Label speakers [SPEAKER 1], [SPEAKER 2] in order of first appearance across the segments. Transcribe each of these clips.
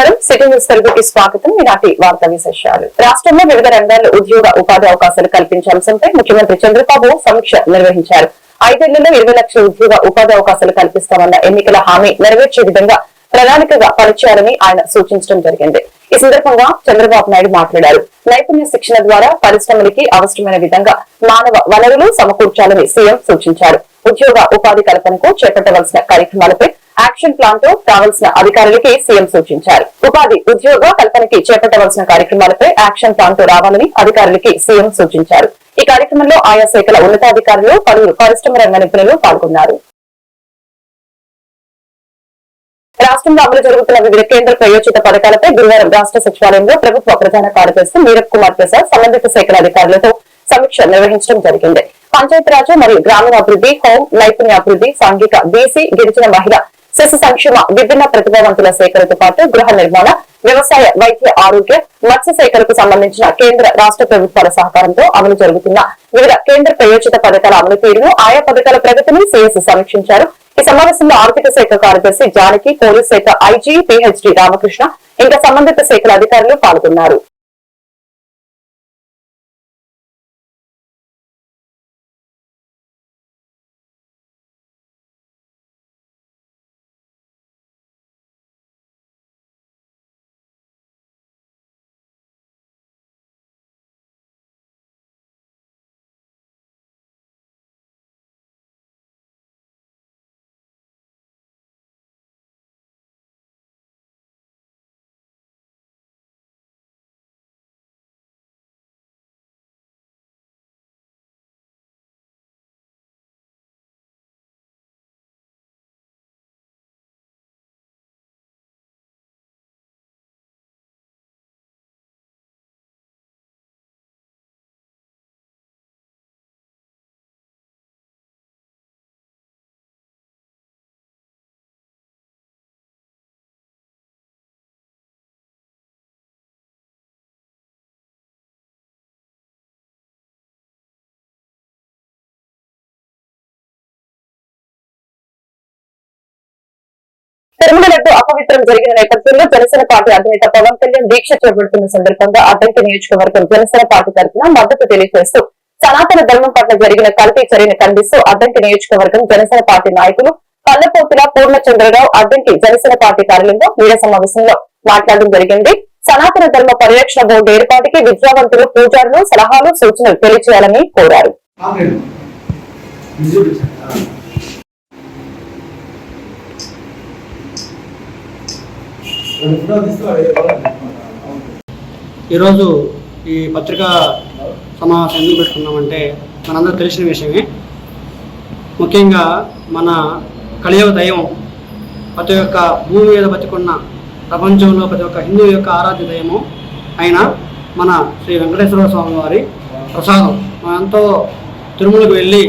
[SPEAKER 1] నమస్కారం. City news తెలుగుకి స్వాగతం. ఈనాటి వార్తా విశేషాలు. రాష్ట్రంలో వివిధ రంగాల్లో ఉద్యోగ ఉపాధి అవకాశాలు కల్పించే అంశంపై ముఖ్యమంత్రి చంద్రబాబు సమీక్ష నిర్వహించారు. ఐదేళ్ళలో ఇరవై లక్షల ఉద్యోగ ఉపాధి అవకాశాలు కల్పిస్తామన్న ఎన్నికల హామీ నెరవేర్చే విధంగా ప్రణాళికగా పనిచేయాలని ఆయన సూచించడం జరిగింది. ఈ సందర్భంగా చంద్రబాబు నాయుడు మాట్లాడారు. నైపుణ్య శిక్షణ ద్వారా పరిశ్రమలకి అవసరమైన విధంగా మానవ వనరులు సమకూర్చాలని సీఎం సూచించారు. ఉద్యోగ ఉపాధి కల్పనకు చేపట్టవలసిన కార్యక్రమాలపై యాక్షన్ ప్లాన్తో కావలసిన అధికారులకి సీఎం సూచించారు. ఉపాధి ఉద్యోగ కల్పనకి చేపట్టవలసిన కార్యక్రమాలపై యాక్షన్ ప్లాన్తో రావాలని అధికారులకి సీఎం సూచించారు. ఈ కార్యక్రమంలో ఆయా శాఖల ఉన్నతాధికారులు పలువురు పరిశ్రమ రంగ నిపుణులు పాల్గొన్నారు. రాష్ట్రంలో అమలు జరుగుతున్న వివిధ కేంద్ర ప్రయోజిత పథకాలపై గురువారం రాష్ట్ర సచివాలయంలో ప్రభుత్వ ప్రధాన కార్యదర్శి మీరప్ కుమార్ ప్రసాద్ సంబంధిత శాఖల అధికారులతో సమీక్ష నిర్వహించడం జరిగింది. పంచాయతీరాజ్ మరియు గ్రామీణాభివృద్ధి హోం నైపుణ్యాభివృద్ధి సాంఘిక బీసీ గిరిజన మహిళ శిశు సంక్షేమ విభిన్న ప్రతిభావంతుల సేకరణతో పాటు గృహ నిర్మాణ వ్యవసాయ వైద్య ఆరోగ్య మత్స్య శాఖలకు సంబంధించిన కేంద్ర రాష్ట్ర ప్రభుత్వాల సహకారంతో అమలు జరుగుతున్న వివిధ కేంద్ర ప్రయోజిత పథకాల అమలు తీరును ఆయా పథకాల ప్రగతిని సీఎస్ సమీక్షించారు. ఈ సమావేశంలో ఆర్థిక శాఖ కార్యదర్శి జానకి పోలీస్ శాఖ ఐజీ పిహెచ్డి రామకృష్ణ ఇంకా సంబంధిత శాఖల అధికారులు పాల్గొన్నారు. తిరుమల అపవిత్రం జరిగిన నేపథ్యంలో జనసేన పార్టీ అధినేత పవన్ కళ్యాణ్ దీక్ష చేపడుతున్న సందర్భంగా అద్దంకి నియోజకవర్గం జనసేన పార్టీ తరఫున మద్దతు తెలియజేస్తూ సనాతన ధర్మం పట్ల జరిగిన కల్తీ చర్యను ఖండిస్తూ అడ్డంకి నియోజకవర్గం జనసేన పార్టీ నాయకులు పల్లపోతుల పూర్ణచంద్రరావు అడ్డంకి జనసేన పార్టీ కార్యాలయంలో మీడియా సమావేశంలో మాట్లాడడం జరిగింది. సనాతన ధర్మ పరిరక్షణ బోర్డు ఏర్పాటుకి విద్యావంతులు పూజారులు సలహాలు సూచనలు తెలియజేయాలని కోరారు
[SPEAKER 2] ఆపండి. విజిల్ ఆ. రెండు ఫోటోలు తీసుకోవాలి. అవును.
[SPEAKER 3] ఈరోజు ఈ పత్రికా సమావేశం ఎందుకు పెట్టుకున్నామంటే మనందరూ తెలిసిన విషయమే. ముఖ్యంగా మన కలియుగ దైవం ప్రతి ఒక్క భూమి మీద బతికున్న ప్రపంచంలో ప్రతి ఒక్క హిందూ యొక్క ఆరాధ్య దైవము అయిన మన శ్రీ వెంకటేశ్వర స్వామి వారి ప్రసాదం. మనం ఎంతో తిరుమలకు వెళ్ళి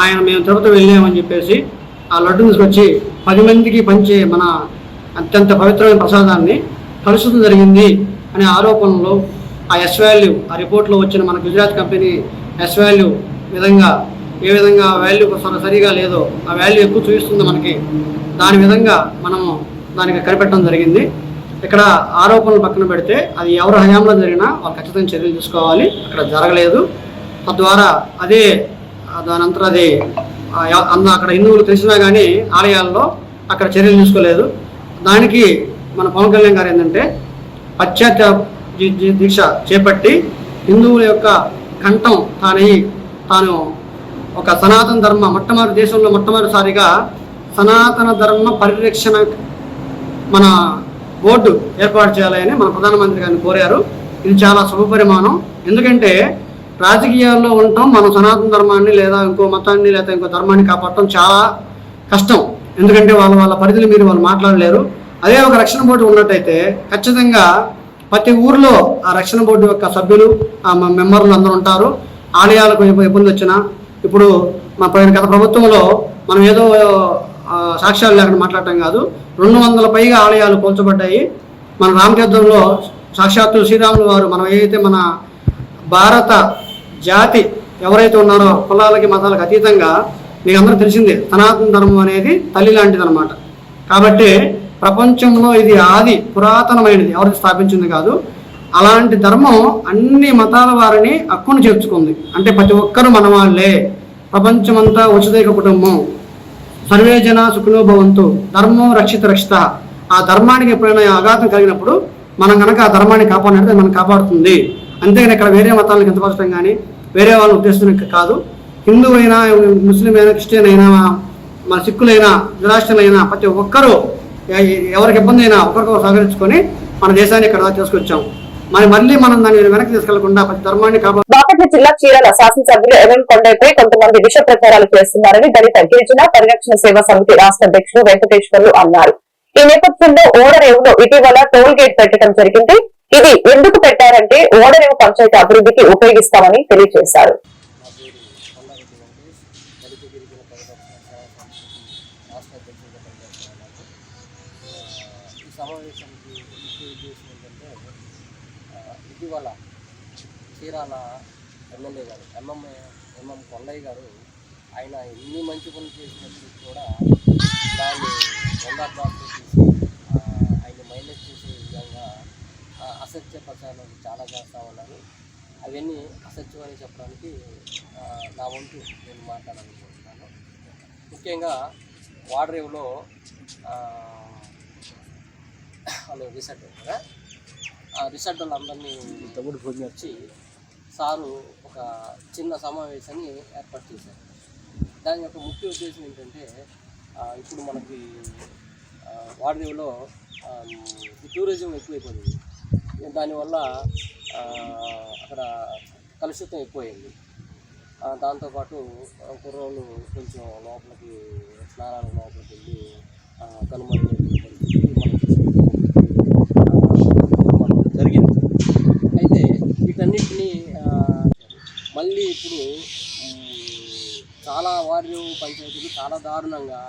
[SPEAKER 3] ఆయన మేము తిరుపతి వెళ్ళామని చెప్పేసి ఆ లడ్డు తీసుకొచ్చి పది మందికి పంచే మన అత్యంత పవిత్రమైన ప్రసాదాన్ని కలుషితం జరిగింది అనే ఆరోపణలు ఆ ఎస్ వాల్యూ ఆ రిపోర్ట్లో వచ్చిన మన గుజరాత్ కంపెనీ ఎస్ వాల్యూ విధంగా ఏ విధంగా వాల్యూ సరిగా లేదో ఆ వాల్యూ ఎక్కువ చూపిస్తుంది మనకి. దాని విధంగా మనము దానికి కనిపెట్టడం జరిగింది. ఇక్కడ ఆరోపణలు పక్కన పెడితే అది ఎవరి హయాంలో జరిగినా వాళ్ళు ఖచ్చితంగా చర్యలు తీసుకోవాలి. అక్కడ జరగలేదు. తద్వారా అదే దాని అంతా అది అక్కడ హిందువులు తెలిసినా కానీ ఆలయాల్లో అక్కడ చర్యలు తీసుకోలేదు. దానికి మన పవన్ కళ్యాణ్ గారు ఏంటంటే పాశ్చాత్య దీక్ష చేపట్టి హిందువుల యొక్క కంఠం తానై తాను ఒక సనాతన ధర్మ మొట్టమొదటి దేశంలో మొట్టమొదటిసారిగా సనాతన ధర్మ పరిరక్షణ మన బోర్డు ఏర్పాటు చేయాలని మన ప్రధానమంత్రి గారిని కోరారు. ఇది చాలా శుభపరిమాణం. ఎందుకంటే రాజకీయాల్లో ఉండటం మనం సనాతన ధర్మాన్ని లేదా ఇంకో మతాన్ని లేదా ఇంకో ధర్మాన్ని కాపాడటం చాలా కష్టం. ఎందుకంటే వాళ్ళ వాళ్ళ పరిధిని మీరు వాళ్ళు మాట్లాడలేరు. అదే ఒక రక్షణ బోర్డు ఉన్నట్టయితే ఖచ్చితంగా ప్రతి ఊర్లో ఆ రక్షణ బోర్డు యొక్క సభ్యులు ఆ మెంబర్లు అందరూ ఉంటారు. ఆలయాలకు ఇబ్బంది వచ్చినా ఇప్పుడు మా గత ప్రభుత్వంలో మనం ఏదో సాక్ష్యాలు లేకుండా మాట్లాడటం కాదు. రెండు వందల పైగా ఆలయాలు కూల్చబడ్డాయి మన రామతీర్థంలో సాక్షాత్తు శ్రీరాములు వారు మనం ఏదైతే మన భారత జాతి ఎవరైతే ఉన్నారో కులాలకి మతాలకు అతీతంగా మీకు అందరూ తెలిసిందే సనాతన ధర్మం అనేది తల్లి లాంటిది అనమాట కాబట్టి ప్రపంచంలో ఇది ఆది పురాతనమైనది ఎవరికి స్థాపించింది కాదు. అలాంటి ధర్మం అన్ని మతాల వారిని హక్కును చేర్చుకుంది. అంటే ప్రతి ఒక్కరు మన వాళ్ళే ప్రపంచమంతా ఉచితైక కుటుంబం. సర్వే జన భవంతు. ధర్మం రక్షిత రక్షిత. ఆ ధర్మానికి ఎప్పుడైనా ఆఘాతం కలిగినప్పుడు మనం కనుక ఆ ధర్మాన్ని కాపాడినట్టు మనం కాపాడుతుంది. అంతేగాని ఇక్కడ వేరే మతాలను కించపరచడం కానీ వేరే వాళ్ళ ఉద్దేశం కాదు. హిందూ అయినా ముస్లిం అయినా క్రిస్టియన్ అయినా మన సిక్కులైనా నిరాష్ట్రులైనా ప్రతి ఒక్కరూ ఎవరికి ఇబ్బంది అయినా ఒకరికొకరు సహకరించుకొని మన దేశాన్ని ఇక్కడ దాకా తీసుకొచ్చాం. మరి మళ్ళీ మనం దాన్ని వెనక్కి తీసుకెళ్ళకుండా ప్రతి ధర్మాన్ని కాపాడు
[SPEAKER 1] బాపట్ల జిల్లా చీరాల శాసనసభ్యులు ఎంఎం కొండపై కొంతమంది విష ప్రచారాలు చేస్తున్నారని దళిత గిరిజన పరిరక్షణ సేవా సమితి రాష్ట్ర అధ్యక్షుడు వెంకటేశ్వర్లు అన్నారు. ఈ నేపథ్యంలో ఓడరేవులో ఇటీవల టోల్ గేట్ పెట్టడం జరిగింది. ఇది ఎందుకు పెట్టారంటే ఓడరేవు పంచాయతీ అభివృద్ధికి ఉపయోగిస్తామని తెలియజేశారు
[SPEAKER 4] నా పేరు కొండారెడ్డి వెంకటేష్ దళిత గిరిజన పరిరక్షణ సేవా సంస్థకి రాష్ట్ర అధ్యక్షుడిగా పనిచేస్తున్నాను ఆ, ఈ సమావేశానికి ముఖ్య ఉద్దేశం ఏంటంటే ఆ, ఇటీవల చీరాల ఎమ్మెల్యే గారు ఎంఎం ఎంఎం కొండయ్య గారు ఆయన ఎన్ని మంచి పనులు చేసినప్పుడు కూడా దాన్ని రెండార్థాలతో తీసి ఆ, ఆయన మైనస్ చేసే విధంగా ఆ, అసత్య ప్రచారాలు చాలా చేస్తూ ఉన్నారు. అవన్నీ అసత్యం అని చెప్పడానికి నా వంతు నేను మాట్లాడాలనుకుంటున్నాను. ముఖ్యంగా వాడరేవులో వాళ్ళు రిసార్ట్ కదా ఆ రిసార్ట్ వాళ్ళందరినీ తమ్ముడు భోజనం వచ్చి సారు ఒక చిన్న సమావేశాన్ని ఏర్పాటు చేశారు. దాని యొక్క ముఖ్య ఉద్దేశం ఏంటంటే ఇప్పుడు మనకి వాడరేవులో టూరిజం ఎక్కువైపోయింది. దానివల్ల అక్కడ కలుషితం ఎక్కువైంది. దాంతోపాటు కుర్రోళ్ళు కొంచెం లోపలికి స్నానాల లోపలికి వెళ్ళి కనుమరుగైన పరిస్థితి జరిగింది. అయితే వీటన్నిటిని మళ్ళీ ఇప్పుడు చాలా వార్డు పంచాయతీలు చాలా దారుణంగా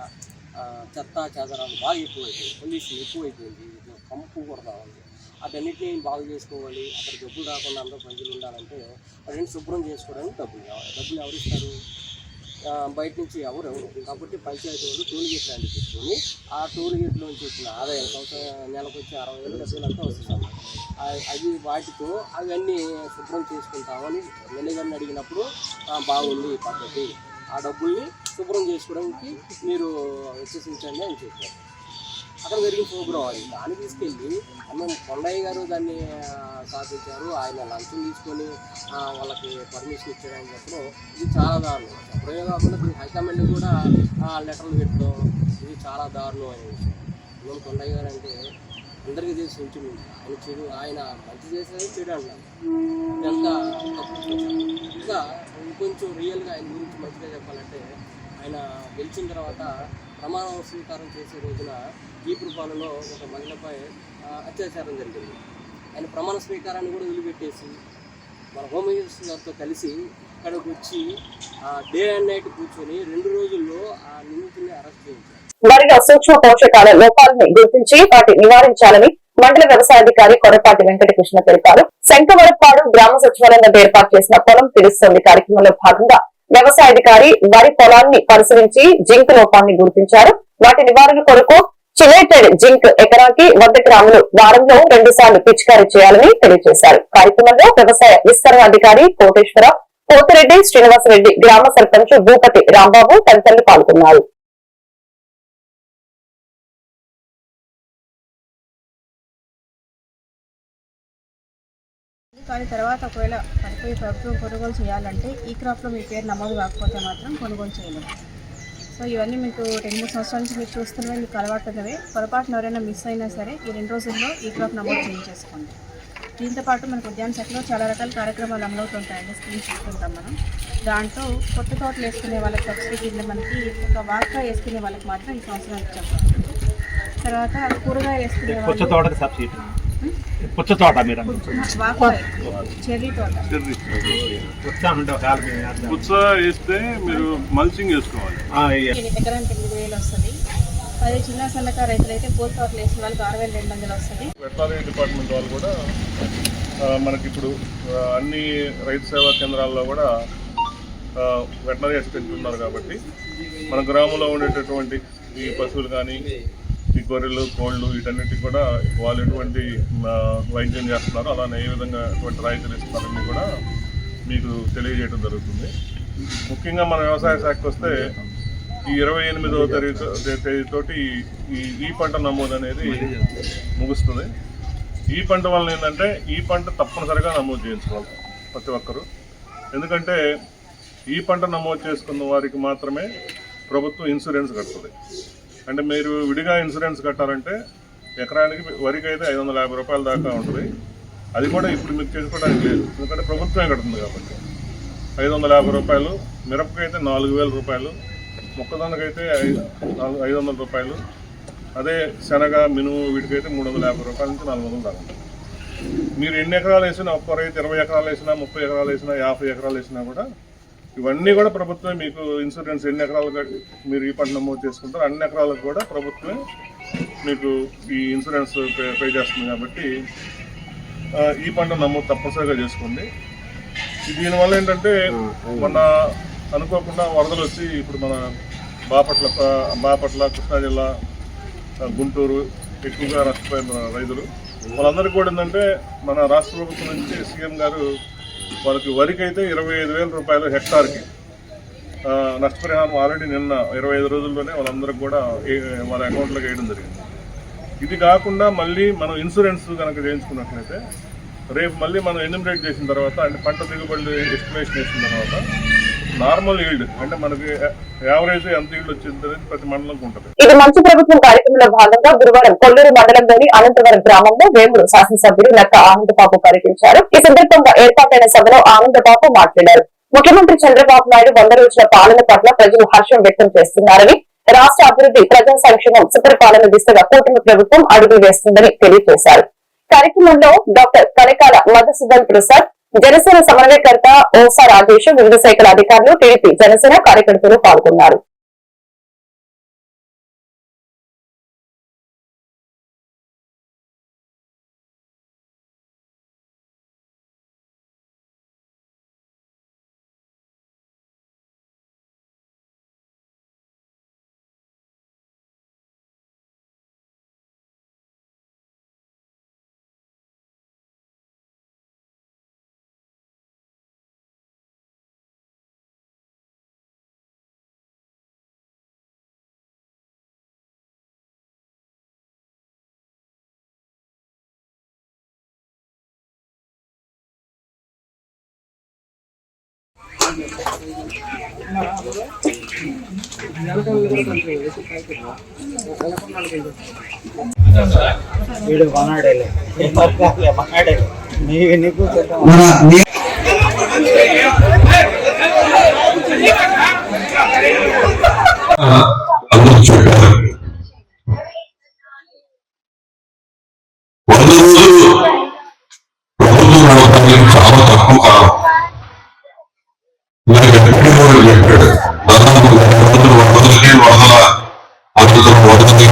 [SPEAKER 4] చెత్త చెదరాలు బాగా ఎక్కువైపోయింది పొల్యూషన్ ఎక్కువైపోయింది. కంపు కొడతా ఉంది అటన్నిటిని బాగు చేసుకోవాలి అక్కడ డబ్బులు రాకుండా అందరూ ప్రజలు ఉండాలంటే వాటిని శుభ్రం చేసుకోవడానికి డబ్బులు కావాలి. డబ్బులు ఎవరు ఇస్తారు? బయట నుంచి ఎవరు? కాబట్టి పంచాయతీ వాళ్ళు టోల్ గేట్ లాంటి పెట్టుకొని ఆ టోల్ గేట్లో నుంచి వచ్చిన ఆదాయం సంవత్సరం నెలకు వచ్చే అరవై వేలు డబ్బులు అంతా వస్తుంది అవి వాటితో అవన్నీ శుభ్రం చేసుకుంటామని ఎమ్మెల్యే అడిగినప్పుడు బాగుంది ఈ పద్ధతి. ఆ డబ్బుల్ని శుభ్రం చేసుకోవడానికి మీరు విశ్వసించండి అని చెప్పారు. అక్కడ జరిగిన ప్రోగ్రాం అది దాన్ని తీసుకెళ్ళి అన్న కొండయ్య గారు దాన్ని ఆ, స్థాపించారు ఆయన లంచం తీసుకొని వాళ్ళకి పర్మిషన్ ఇచ్చాడని చెప్పడం. ఇది చాలా దారుణం. చెప్పడమే కాకుండా దీనికి హైకమాండ్ కూడా లెటర్లు పెట్టడం ఇది చాలా దారుణమైన విషయం. మనం కొండయ్య గారు అంటే అందరికీ తెలిసి ఉంటుంది ఆయన చెడు ఆయన మంచి చేసేది చెడు అంటారు. ఇదంతా తప్పు. ఇంకా ఇంకొంచెం రియల్గా ఆయన గురించి మంచిగా చెప్పాలంటే ఆయన గెలిచిన తర్వాత ప్రమాణం స్వీకారం చేసే రోజున ఈపురపాలలో ఒక మహిళపై అత్యాచారం జరిగింది. ఆయన ప్రమాణ స్వీకారాన్ని కూడా వదిలిపెట్టేసి మన హోమ్ మినిస్టర్ గారితో కలిసి ఇక్కడికి వచ్చి డే అండ్ నైట్ కూర్చొని రెండు రోజుల్లో ఆ నిందితుల్ని అరెస్ట్ చేయించారు.
[SPEAKER 1] వరిలో సూక్ష్మ పోషకాల లోపాలను గుర్తించి వాటి నివారించాలని మండల వ్యవసాయాధికారి కొరపాటి వెంకటకృష్ణ తెలిపారు. శంకవరపాడు గ్రామ సచివాలయంలో ఏర్పాటు చేసిన పొలం పిలుస్తోంది కార్యక్రమంలో భాగంగా వ్యవసాయాధికారి వరి పొలాన్ని పరిశీలించి జింక్ లోపాన్ని గుర్తించారు. వాటి నివారణ కొరకు చిలేటెడ్ జింక్ ఎకరాకి వంద గ్రాములు వారంలో రెండు సార్లు పిచికారీ చేయాలని తెలియజేశారు. కార్యక్రమంలో వ్యవసాయ విస్తరణ అధికారి కోటేశ్వర పోతిరెడ్డి శ్రీనివాసరెడ్డి గ్రామ సర్పంచ్ భూపతి రాంబాబు తదితరులు పాల్గొన్నారు.
[SPEAKER 5] కానీ తర్వాత ఒకవేళ పడిపోయి ప్రభుత్వం కొనుగోలు చేయాలంటే ఈ క్రాప్లో మీ పేరు నమోదు కాకపోతే మాత్రం కొనుగోలు చేయలేము సో ఇవన్నీ మీకు రెండు మూడు సంవత్సరాల నుంచి మీరు చూస్తున్నవి మీకు అలవాటున్నవే పొరపాటున ఎవరైనా మిస్ అయినా సరే ఈ రెండు రోజుల్లో ఈ క్రాప్ నమోదు చేయించేసుకోండి. దీంతో పాటు మనకు ఉద్యాన శాఖలో చాలా రకాల కార్యక్రమాలు అమలవుతుంటాయండి. స్కీమ్స్ చూస్తుంటాం మనం. దాంట్లో కొత్త తోటలు వేసుకునే వాళ్ళకి సబ్సిడీ కింద మనకి ఒక వాక్కా వేసుకునే వాళ్ళకి మాత్రం ఈ సంవత్సరం ఇచ్చాం తర్వాత కూరగాయలు వేసుకునే వాళ్ళు
[SPEAKER 6] పుచ్చ తోట మీరు
[SPEAKER 5] వాక్కా చెర్రీ తోట.
[SPEAKER 6] పుచ్చ
[SPEAKER 7] వేస్తే మీరు మల్చింగ్ వేసుకోవాలి.
[SPEAKER 5] ఎకరానికి ఎనిమిది వేలు వస్తుంది. అదే చిన్న సన్నకారు రైతులు అయితే పూల తోటలు వేసిన వాళ్ళకి ఆరు వేల రెండు వందలు వస్తుంది.
[SPEAKER 7] వెటనరీ డిపార్ట్మెంట్ వాళ్ళు కూడా మనకి ఇప్పుడు అన్ని రైతు సేవా కేంద్రాల్లో కూడా వెటనరీ అసిస్టెంట్ ఉన్నారు కాబట్టి మన గ్రామంలో ఉండేటటువంటి ఈ పశువులు కానీ గొర్రెలు కోళ్ళు వీటన్నిటి కూడా వాళ్ళు ఎటువంటి వైద్యం చేస్తున్నారు అలానే ఏ విధంగా ఎటువంటి రాయితీలు ఇస్తున్నారని కూడా మీకు తెలియజేయడం జరుగుతుంది. ముఖ్యంగా మన వ్యవసాయ శాఖకు వస్తే ఈ ఇరవై ఎనిమిదవ తేదీ తేదీతోటి ఈ ఈ పంట నమోదు అనేది ముగుస్తుంది. ఈ పంట వలన ఏంటంటే ఈ పంట తప్పనిసరిగా నమోదు చేయించుకోవాలి ప్రతి ఒక్కరూ. ఎందుకంటే ఈ పంట నమోదు చేసుకున్న వారికి మాత్రమే ప్రభుత్వం ఇన్సూరెన్స్ కడుతుంది. అంటే మీరు విడిగా ఇన్సూరెన్స్ కట్టాలంటే ఎకరానికి వరికి అయితే ఐదు వందల యాభై రూపాయల దాకా ఉంటుంది. అది కూడా ఇప్పుడు మీకు చేసుకోవడానికి లేదు. ఎందుకంటే ప్రభుత్వమే కడుతుంది కాబట్టి. ఐదు వందల యాభై రూపాయలు మిరపకైతే నాలుగు వేల రూపాయలు మొక్కజొన్నకైతే ఐదు నాలుగు- ఐదు వందల రూపాయలు అదే శనగ మినుము వీటికైతే మూడు వందల యాభై రూపాయల నుంచి నాలుగు వందలు దాకా మీరు ఎన్ని ఎకరాలు వేసినా ఒక్కరైతే ఇరవై ఎకరాలు వేసినా ముప్పై ఎకరాలు వేసినా యాభై ఎకరాలు వేసినా కూడా ఇవన్నీ కూడా ప్రభుత్వమే మీకు ఇన్సూరెన్స్ ఎన్ని ఎకరాలు మీరు ఈ పంట నమోదు చేసుకుంటారో అన్ని ఎకరాలకు కూడా ప్రభుత్వమే మీకు ఈ ఇన్సూరెన్స్ పే పే చేస్తుంది కాబట్టి ఈ పంట నమోదు తప్పనిసరిగా చేసుకోండి. దీనివల్ల ఏంటంటే మన అనుకోకుండా వరదలు వచ్చి ఇప్పుడు మన బాపట్ల బాపట్ల కృష్ణా జిల్లా గుంటూరు ఎక్కువగా నష్టపోయిన రైతులు. వాళ్ళందరికీ కూడా ఏంటంటే మన రాష్ట్ర ప్రభుత్వం నుంచి సీఎం గారు వాళ్ళకి వరికి అయితే ఇరవై ఐదు వేల రూపాయలు హెక్టార్కి. నష్టపరిహారం ఆల్రెడీ నిన్న ఇరవై ఐదు రోజుల్లోనే వాళ్ళందరికి కూడా వాళ్ళ అకౌంట్లోకి వేయడం జరిగింది. ఇది కాకుండా మళ్ళీ మనం ఇన్సూరెన్స్ కనుక చేయించుకున్నట్లయితే రేపు మళ్ళీ మనం ఎన్యూమరేట్ చేసిన తర్వాత అంటే పంట దిగుబడి ఎస్టిమేషన్ వేసిన తర్వాత నార్మల్ ఈల్డ్ అంటే మనకి యావరేజ్ ఎంత ఈల్డ్ వచ్చింది ప్రతి మండలంకి ఉంటుంది.
[SPEAKER 1] ఇది మంచి ప్రభుత్వం కార్యక్రమంలో భాగంగా గురువారం కొల్లూరు మండలంలోని అనంతవరం గ్రామంలో వేముడు శాసనసభ్యుడు లక్క ఆనందబాబు పర్యటించారు. ఈ సందర్భంగా ఏర్పాటైన సభలో ఆనందబాబు మాట్లాడారు. ముఖ్యమంత్రి చంద్రబాబు నాయుడు వంద రోజుల పాలన పట్ల ప్రజలు హర్షం వ్యక్తం చేస్తున్నారని రాష్ట్ర అభివృద్ధి ప్రజా సంక్షేమం సుపరిపాలన దిశగా కూటమి ప్రభుత్వం అడుగులు వేస్తుందని తెలియజేశారు. కార్యక్రమంలో డాక్టర్ కనకాల మధుసూదన్ ప్రసాద్ జనసేన సమన్వయకర్త ఓసా రాజేష్ వివిధ శాఖల అధికారులు టీడీపీ జనసేన కార్యకర్తలు పాల్గొన్నారు.
[SPEAKER 3] వీడు మనాడేలే మనాడే నీకు
[SPEAKER 8] వంద రోజులు ప్రభుత్వం చాలా తక్కువ కాలం.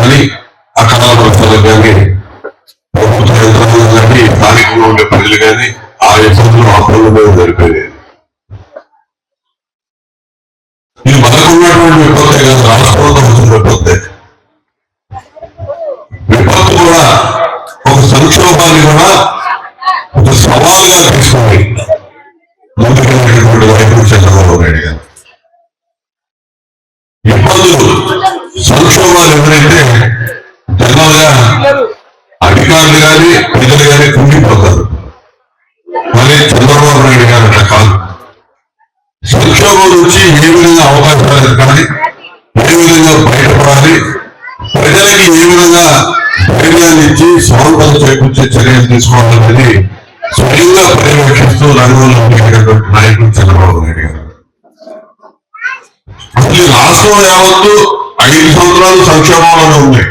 [SPEAKER 8] కానీ అకాల వర్షాలు కానీ ప్రభుత్వ యంత్రాలు కానీ స్థానికంగా ఉండే ప్రజలు కానీ ఆ ఇబ్బందులు అప్పుల మీద జరిపేది ఇది మనకున్నటువంటి విపత్తే కాదు రాష్ట్రంలో వచ్చిన విపత్తే. అనేది స్వయంగా పర్యవేక్షిస్తూ రంగంలో ఉండేటటువంటి నాయకుడు చంద్రబాబు నాయుడు గారు. అసలు రాష్ట్రం యావత్తు ఐదు సంవత్సరాలు సంక్షేమంలోనే ఉంది.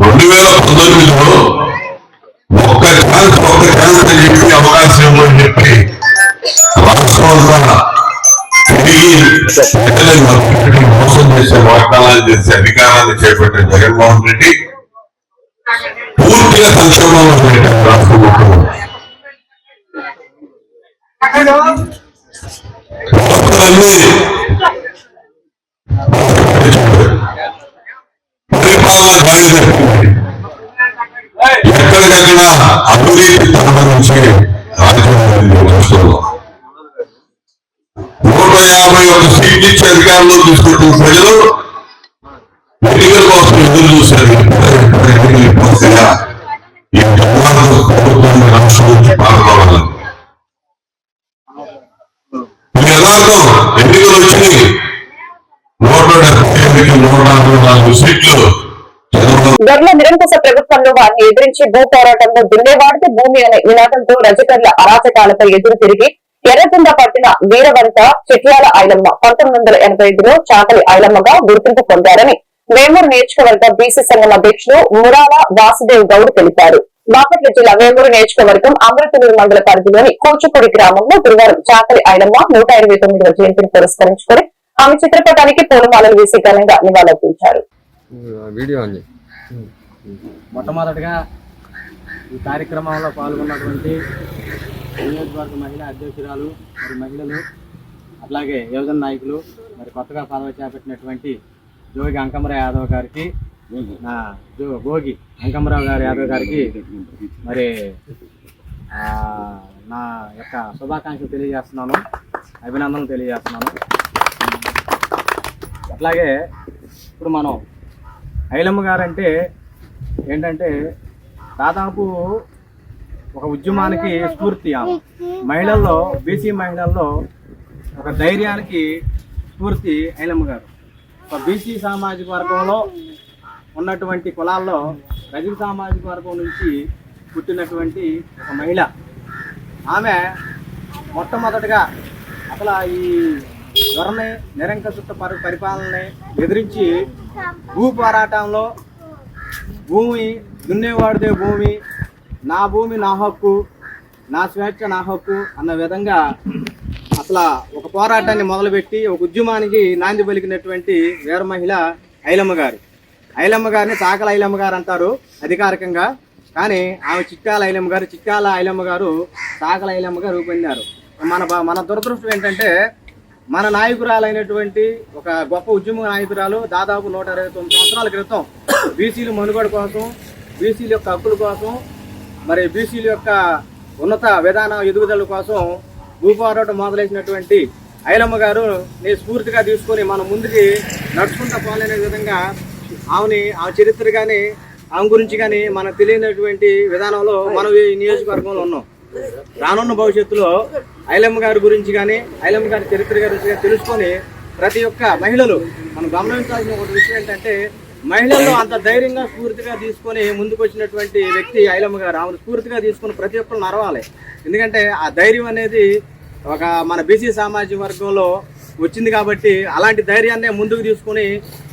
[SPEAKER 8] రెండు వేల పంతొమ్మిదిలో ఒక్క ఛాన్స్ ఒక్క ఛాన్స్ అని చెప్పి అవకాశం ఇవ్వమని చెప్పి రాష్ట్రం అంతా తిరిగి మోసం చేసే వాగ్దానాలు చేసే అధికారాన్ని చేపట్టిన జగన్మోహన్ రెడ్డి పూర్తిగా సంక్షోభంలో పెట్టారు రాష్ట్ర వ్యవస్థలన్నీ పరిపాలన దాడి తప్పింది ఎక్కడికక్కడ అవినీతి సంబంధించి రాజధాని రాష్ట్రంలో నూట యాభై ఒక సీట్లు ఇచ్చి అధికారంలో తీసుకుంటున్న ప్రజలు ఎన్నికల కోసం ఎదురు చూశారు ఎప్పుడు ఎప్పుడు ఎన్నికలు ఈ దుర్మార్గ ప్రభుత్వాన్ని రాష్ట్రం నుంచి పాల్గొనాలి ఇది యథార్థం ఎన్నికలు వచ్చింది నూట డెబ్బై ఎనిమిది నూట అరవై నాలుగు సీట్లు
[SPEAKER 1] గర్ల నిరంకుశ ప్రభుత్వంలో వారిని ఎదిరించి భూ పోరాటంలో దున్నేవాడితే భూమి అనే నినాదంతో రజకర్ల అరాచకాలపై ఎదురు తిరిగి ఎర్రకుండ పట్టిన వీరవంత చెట్యాల ఐలమ్మ పంతొమ్మిది వందల ఎనభై ఐదులో చాకలి ఐలమ్మగా గుర్తింపు పొందారని వేమూరు నియోజకవర్గ బీసీ సంఘం అధ్యక్షులు మురాల వాసుదేవ్ గౌడ్ తెలిపారు. బాపట్ల జిల్లా వేమూరు నియోజకవర్గం అమృతలూరు మండల పరిధిలోని కూచిపూడి గ్రామంలో గురువారం చాకలి ఐలమ్మ నూట ఇరవై తొమ్మిదవ జయంతిని పురస్కరించుకుని ఆమె చిత్రపటానికి పూలమాలలు వేసి ఘనంగా నివాళులర్పించారు.
[SPEAKER 9] మొట్టమొదటిగా ఈ కార్యక్రమంలో పాల్గొన్నటువంటి నియోజకవర్గ మహిళా అధ్యక్షురాలు మరి మహిళలు అట్లాగే యువజన నాయకులు మరి కొత్తగా పదవి చేపట్టినటువంటి జోగి అంకమరావు యాదవ్ గారికి భోగి అంకమరావు గారి యాదవ్ గారికి మరి నా యొక్క శుభాకాంక్షలు తెలియజేస్తున్నాను అభినందనలు తెలియజేస్తున్నాను. అట్లాగే ఇప్పుడు మనం ఐలమ్మ గారు అంటే ఏంటంటే దాదాపు ఒక ఉద్యమానికి స్ఫూర్తి మహిళల్లో బీసీ మహిళల్లో ఒక ధైర్యానికి స్ఫూర్తి ఐలమ్మ గారు. ఒక బీసీ సామాజిక వర్గంలో ఉన్నటువంటి కులాల్లో రజక సామాజిక వర్గం నుంచి పుట్టినటువంటి ఒక మహిళ. ఆమె మొట్టమొదటగా అసలు ఈ ధోరణి నిరంకశుద్ధ పరి పరిపాలనని ఎదిరించి భూ పోరాటంలో భూమి దున్నేవాడిదే భూమి నా భూమి నా హక్కు నా స్వేచ్ఛ నా హక్కు అన్న విధంగా అసలు ఒక పోరాటాన్ని మొదలుపెట్టి ఒక ఉద్యమానికి నాంది పలికినటువంటి వీర మహిళ ఐలమ్మ గారు. ఐలమ్మ గారిని చాకల ఐలమ్మ గారు అంటారు అధికారికంగా. కానీ ఆమె చిట్కాల ఐలమ్మ గారు చిట్కాల ఐలమ్మ గారు చాకల ఐలమ్మ గారు రూపొందారు మన మన దురదృష్టం ఏంటంటే మన నాయకురాలైనటువంటి ఒక గొప్ప ఉద్యమ నాయకురాలు దాదాపు నూట ఇరవై తొమ్మిది సంవత్సరాల క్రితం బీసీలు మనుగడ కోసం బీసీల యొక్క హక్కుల కోసం మరి బీసీల యొక్క ఉన్నత విధాన ఎదుగుదల కోసం భూపోరాటం మొదలైనటువంటి ఐలమ్మ గారు నేను స్ఫూర్తిగా తీసుకొని మనం ముందుకి నడుచుకుంటూ పోలేని విధంగా ఆమెని ఆ చరిత్ర కానీ ఆమె గురించి కానీ మనకు తెలియనటువంటి విధానంలో మనం ఈ నియోజకవర్గంలో ఉన్నాం. రానున్న భవిష్యత్తులో ఐలమ్మ గారి గురించి కానీ ఐలమ్మ గారి చరిత్ర గురించి కానీ తెలుసుకొని ప్రతి ఒక్క మహిళలు మనం గమనించాల్సిన ఒక విషయం ఏంటంటే మహిళల్లో అంత ధైర్యంగా స్ఫూర్తిగా తీసుకొని ముందుకు వచ్చినటువంటి వ్యక్తి ఐలమ్మ గారు. ఆమెను స్ఫూర్తిగా తీసుకొని ప్రతి ఒక్కరు నడవాలి. ఎందుకంటే ఆ ధైర్యం అనేది ఒక మన బీసీ సామాజిక వర్గంలో వచ్చింది కాబట్టి అలాంటి ధైర్యాన్ని ముందుకు తీసుకుని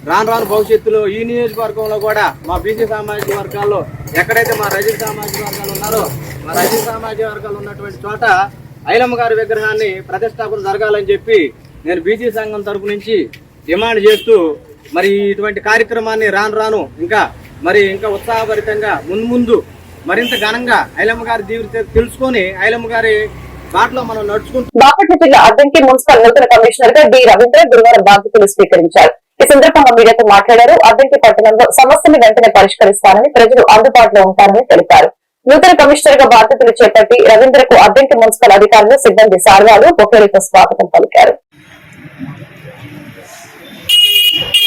[SPEAKER 9] రాను రాను భవిష్యత్తులో ఈ నియోజకవర్గంలో కూడా మా బీసీ సామాజిక వర్గాల్లో ఎక్కడైతే మా రజత సామాజిక వర్గాలు ఉన్నారో మా రజత సామాజిక వర్గాలు ఉన్నటువంటి చోట ఐలమ్మ గారి విగ్రహాన్ని ప్రతిష్టాపన జరగాలని చెప్పి నేను బీసీ సంఘం తరపు నుంచి డిమాండ్ చేస్తూ మరి ఇటువంటి కార్యక్రమాన్ని రాను రాను ఇంకా మరి ఇంకా ఉత్సాహభరితంగా ముందు ముందు మరింత ఘనంగా ఐలమ్మ గారి జీవిత తెలుసుకొని ఐలమ్మ గారి బాటలో మనం నడుచుకుంటూ
[SPEAKER 1] బాపట్ల జిల్లా అద్దంకి మున్సిపల్ నూతన కమిషనర్గా డి రవీంద్ర గురువారం బాధ్యతలు స్వీకరించారు. ఈ సందర్భంగా మీడియాతో మాట్లాడారు. అద్దంకి పట్టణంలో సమస్యలు వెంటనే పరిష్కరిస్తానని ప్రజలు అందుబాటులో ఉంటారని తెలిపారు. నూతన కమిషనర్గా బాధ్యతలు చేపట్టి రవీంద్రకు అద్దంకి మున్సిపల్ అధికారులు సిబ్బంది సార్వాలు బొకేలతో స్వాగతం పలికారు.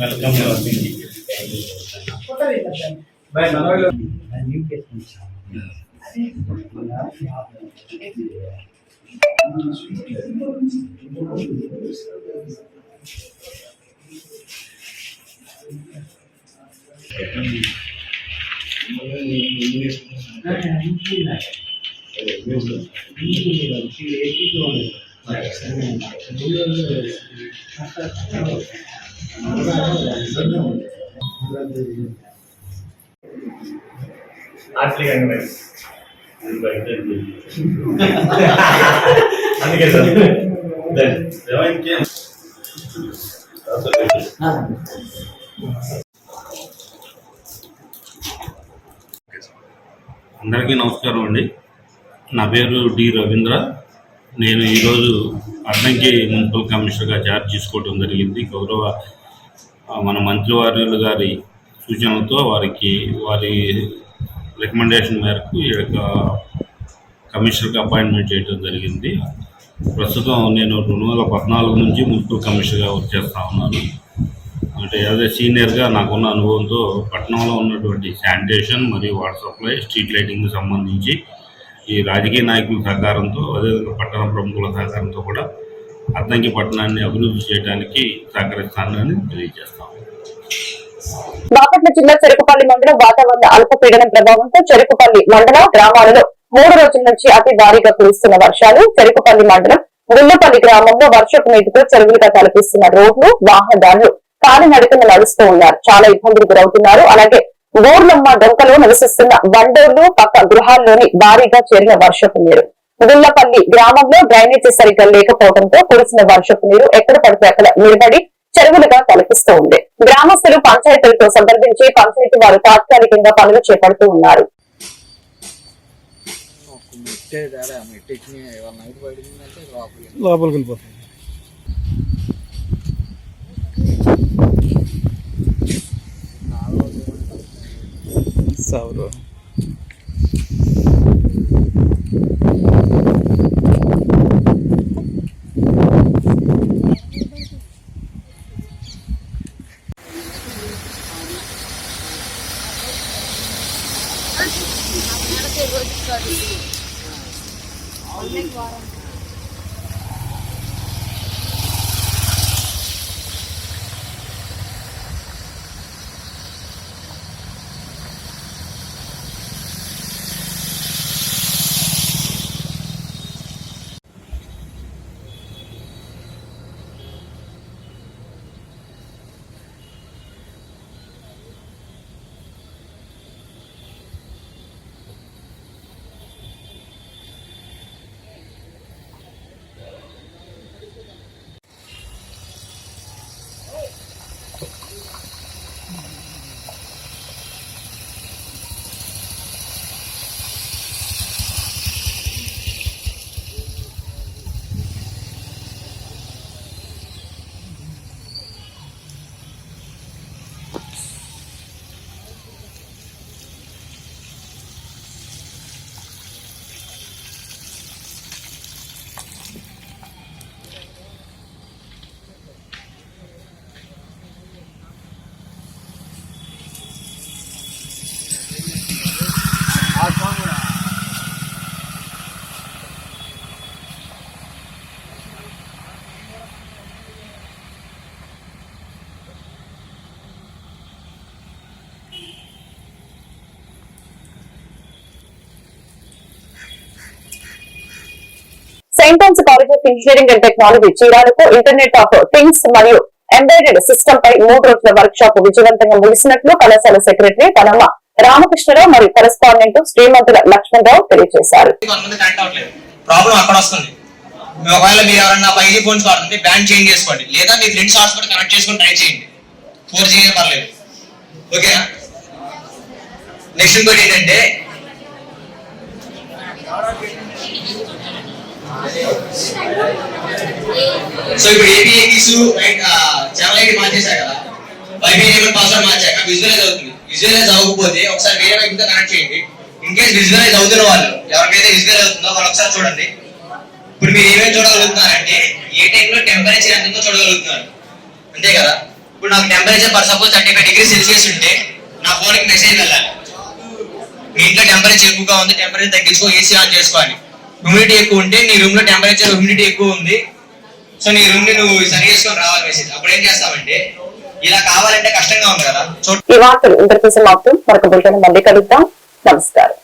[SPEAKER 2] Welcome by Manoj new case English
[SPEAKER 6] అందుకే సార్ అందరికీ నమస్కారం అండి. నా పేరు డి రవీంద్ర. నేను ఈరోజు అడ్డంకి మున్సిపల్ కమిషనర్గా చార్జ్ తీసుకోవడం జరిగింది. గౌరవ మన మంత్రివర్యులు గారి సూచనలతో వారికి వారి రికమెండేషన్ మేరకు ఈ యొక్క కమిషనర్గా అపాయింట్మెంట్ చేయడం జరిగింది. ప్రస్తుతం నేను రెండు వేల పద్నాలుగు నుంచి మున్సిపల్ కమిషనర్గా వర్క్ చేస్తూ ఉన్నాను. అంటే యాజ్ ఏ సీనియర్గా నాకున్న అనుభవంతో పట్టణంలో ఉన్నటువంటి శానిటేషన్ మరియు వాటర్ సప్లై స్ట్రీట్ లైటింగ్కి సంబంధించి ఈ రాజకీయ నాయకుల సహకారంతో అదేవిధంగా పట్టణ ప్రముఖుల సహకారంతో కూడా అద్దంకి పట్టణాన్ని అభివృద్ధి చేయడానికి సహకరిస్తానని తెలియజేస్తాం.
[SPEAKER 1] బాపట్ల జిల్లా చెరుకుపల్లి మండలం వాతావరణ అల్పపీడనం ప్రభావంతో చెరుకుపల్లి మండల గ్రామాలలో మూడు రోజుల నుంచి అతి భారీగా కురుస్తున్న వర్షాలు. చెరుకుపల్లి మండలం గుల్లపల్లి గ్రామంలో వర్షపు నీటితో చెరువులుగా తలపిస్తున్న రోడ్లు వాహనదారులు కాలినడకన నడుస్తూ ఉన్నారు. చాలా ఇబ్బందులు గురవుతున్నారు. అలాగే గూర్లమ్మ డొంకలో నివసిస్తున్న బండోర్లు పక్క గృహాల్లోని భారీగా చేరిన వర్షపు నీరు. గుల్లపల్లి గ్రామంలో డ్రైనేజీ సరిగ్గా లేకపోవడంతో కురిసిన వర్షపు నీరు ఎక్కడ పడితే అక్కడ నిలబడి చెరువులుగా కనిపిస్తూ ఉంది. గ్రామస్తులు పంచాయతీలతో సందర్భించి పంచాయతీ వారు తాత్కాలికంగా పనులు చేపడుతూ ఉన్నారు.
[SPEAKER 2] లోపలికి వెళ్ళిపోతుంది సౌరు
[SPEAKER 1] Saint Ann's College of Engineering and Technology చీరాలకు internet of things మరియు ఎంబెడెడ్ సిస్టమ్ పై మూడు రోజుల వర్క్ షాప్ విజయవంతంగా ముగిసినట్లు కళాశాల సెక్రటరీ పనమ్మ రామకృష్ణరావు మరియు కరెస్పాండెంట్ శ్రీమంతుల లక్ష్మణరావు తెలియజేశారు.
[SPEAKER 10] ప్రాబ్లం అక్కడ వస్తుంది. ఒకవేళ మీరు ఎవరన్నా ఫైవ్ జీ ఫోన్స్ వాడుతుంటే బ్యాన్ చేంజ్ చేసుకోండి. లేదా మీ ఫ్రెండ్స్ హాట్స్పాట్ కనెక్ట్ చేసుకుని ట్రై చేయండి. ఫోర్ జీ పర్లేదు. ఓకేనా నెక్స్ట్ ఇంకోటి ఏంటంటే సో ఇప్పుడు ఏపీ రైట్ ఛానల్ ఐడి మార్చేశారు కదా. వైఫై పాస్వర్డ్ మార్చాక విజువలైజ్ అవుతుంది. విజువలైజ్ అవ్వకపోతే ఒకసారి వేరే వైపుతో కనెక్ట్ చేయండి. ఇన్ కేస్ విజువలైజ్ అవుతున్న వాళ్ళు ఎవరికైతే విజువలైజ్ అవుతుందో వాళ్ళు ఒకసారి చూడండి. ఇప్పుడు మీరు ఏమేమి చూడగలుగుతున్నారంటే ఏ టైంలో టెంపరేచర్ ఎంత ఉందో చూడగలుగుతున్నారు. అంతే కదా? ఇప్పుడు నాకు temperature per suppose thirty five degree celsius ఉంటే నా ఫోన్కి మెసేజ్ వెళ్ళాలి. మీ ఇంట్లో టెంపరేచర్ ఎక్కువగా ఉంది టెంపరేచర్ తగ్గించుకో ఏసీ ఆన్ చేసుకోవాలి. హ్యూమిడిటీ ఎక్కువ ఉంటే నీ రూమ్లో టెంపరేచర్ హ్యూమిడిటీ ఎక్కువ ఉంది. సో నీ రూమ్ని నువ్వు సరి చేసుకొని రావాలి మెసేజ్ అప్పుడు ఏం చేస్తావంటే ఇలా కావాలంటే కష్టంగా ఉంది కదా.
[SPEAKER 1] ఈ వార్తలు ఇంతటితో సమాప్తం. మరొక బులెటిన్ మళ్ళీ కలుద్దాం. నమస్కారం.